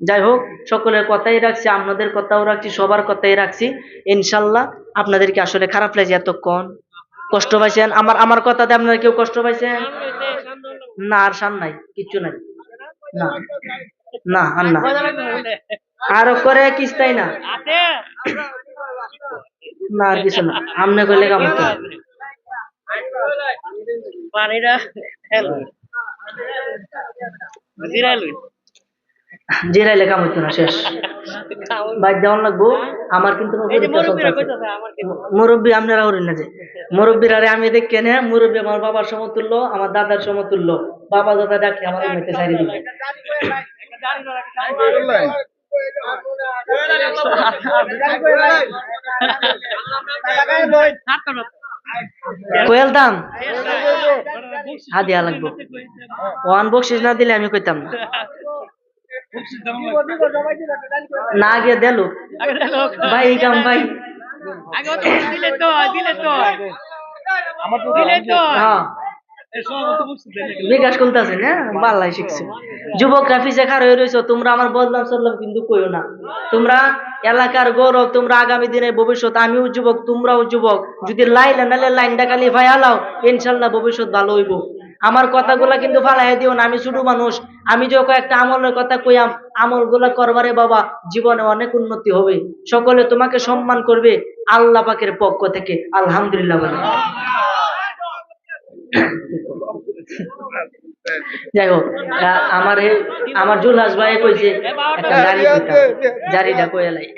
যাই হোক, সকলের কথাই রাখছি, আপনাদের কথাও রাখছি, সবার কথাই রাখছি। ইনশাল্লাহ আপনাদেরকে আসলে খারাপ লাগছে এতক্ষণ। কষ্ট পাইছেন? আমার আমার কথাতে আপনারা কেউ কষ্ট পাইছেন? না, আর সান নাই, কিচ্ছু নাই। না না, আর না। আরও করে কিস্তাই না। না, আর কিছু না। আমনে কইলে কাম হতো? না। পানিটা জিরাইলুই জিরাইলে হইতো না শেষ। বাইর যাওয়ার লাগবো আমার কিন্তু মুরব্বী আপনারা হরিণ না যে। মুরব্বীর আরে আমি দেখে নে মুরব্বী আমার বাবার সমতুল্য আমার দাদার সমতুল্য। বাবা দাদা ডাকলে আমার মেয়েতে সারি দিবে। কোয়েল দাম? হা দিয়া লাগবো। ওয়ান বকশিস না দিলে আমি কইতাম না। না গিয়ে দেলো। ভাই এই কাম ভাই। আগে তো দিলে তো দিলে তো দিলে তো হ্যাঁ। বিকাশ করতেছে না? বাল্লাই শিখছে। যুবকরা পিছে খার হয়ে রয়েছে তোমরা আমার বদলাম সদলাম কিন্তু কইও না। তোমরা এলাকার গৌরব তোমরা আগামী দিনের ভবিষ্যৎ আমিও যুবক তোমরাও যুবক। যদি লাইলে নালে লাইনটা খালি ভাই হালাও ইনশাল্লাহ ভবিষ্যৎ ভালো হইব। আমার কথাগুলা কিন্তু ফালাই দিও না, আমি ছোট মানুষ। আমি যে কয়েকটা আমলের কথা কইয়াম আমলগুলা করবারে বাবা জীবনে অনেক উন্নতি হবে। সকলে তোমাকে সম্মান করবে আল্লাহ পাকের পক্ষ থেকে, আলহামদুলিল্লাহ বলে। যাই হোক আমার আমার জুলহাস ভাই কইছে জারিটা কই এলাই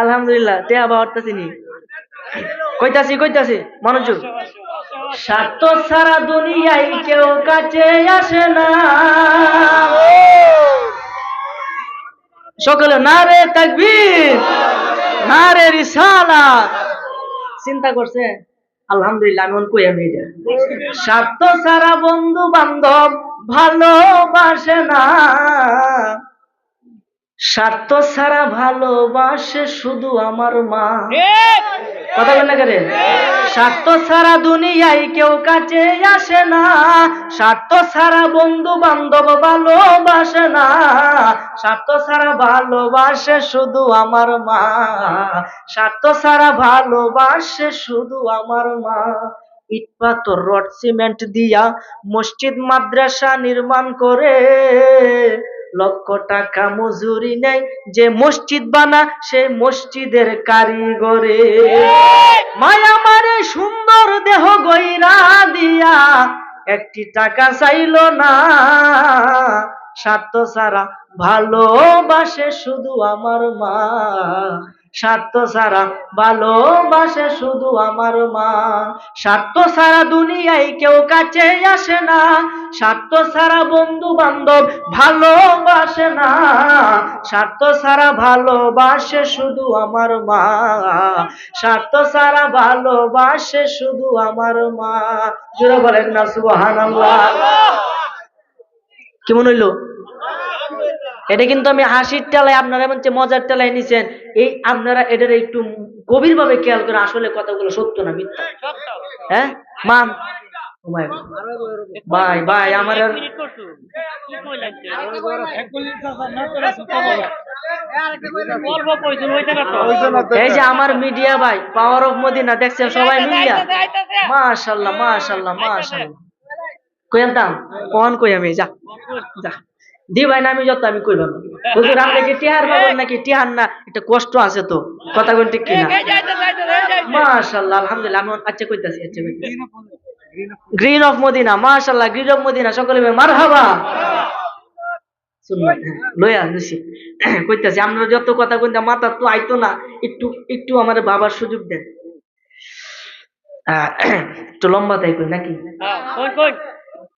আলহামদুলিল্লাহ, তে আবার হরতাছি নি? কইতাছি কইতাছি মনোযোগ। স্বার্থ সারা দুনিয়ায় কেউ কাছে আসে না। সকলে না রে তাকবীর না রে রিসালা চিন্তা করছে আলহামদুলিল্লাহ আমি কই আমি এটা। স্বার্থ সারা বন্ধু বান্ধব ভালোবাসে না। স্বার্থ ছাড়া ভালোবাসে শুধু আমার মা। কথা বলেন না কেন স্বার্থ ছাড়া দুনিয়ায় কেউ কাছে আসে না। স্বার্থ ছাড়া বন্ধু বান্ধব ভালোবাসে না। স্বার্থ ছাড়া ভালোবাসে শুধু আমার মা। স্বার্থ ছাড়া ভালোবাসে শুধু আমার মা। ইট, পাথর, রড, সিমেন্ট দিয়া মসজিদ, মাদ্রাসা নির্মাণ করে লক্ষ টাকা মজুরি নেয় যে মসজিদ বানা, সেই মসজিদের কারিগরে। মায়া মারে সুন্দর দেহ গইরা দিয়া, একটি টাকা চাইল না। স্বার্থ সারা ভালোবাসে শুধু আমার মা। স্বার্থ ছাড়া ভালোবাসে শুধু আমার মা। স্বার্থ সারা দুনিয়ায় কেউ কাছে আসে না। স্বার্থ সারা বন্ধু বান্ধব ভালোবাসে না। স্বার্থ ছাড়া ভালোবাসে শুধু আমার মা। স্বার্থ সারা ভালোবাসে শুধু আমার মা। জোরে বলেন না সুবহানাল্লাহ। কেমন হইল? এটা কিন্তু আমি হাসির টেলায় আপনারা এমন যে মজার টেলায় নিছেন। এই আপনারা এটার একটু গভীর ভাবে খেয়াল করে আসলে কথাগুলো সত্য না মিথ্যা? হ্যাঁ মা ও মাই গড। ভাই ভাই আমার আর মিনিট করছ। কি কই লাগছে অল্প কইছো হইতে না তো? এই যে আমার মিডিয়া ভাই পাওয়ার অফ মদিনা দেখছেন সবাই আইতাছে। মাশাল্লাহ মাশাল্লাহ মাশাল্লাহ। কই আনতাম কোন কই আমি যা যা। দি ভাই না আমি যত আমি কইলাম হুজুর আপনি কি টিহার পাবেন নাকি টিহার না? এটা কষ্ট আছে তো। কথা কোন ঠিক কিনা। মাশাল্লাহ আলহামদুলিল্লাহ আমি আচ্ছা কইতাছি আচ্ছা কইতাছি। গ্রিন অফ মদিনা মাশাল্লাহ গ্রিন অফ মদিনা সকলে মারহাবা! হ্যাঁ, লইয়া নিছি কইতাছি আপনারা যত কথা কইতা মাথা তো আইতো না। একটু একটু আমার বাবার সুযোগ দেন। একটু লম্বা তাই কই নাকি? হ্যাঁ,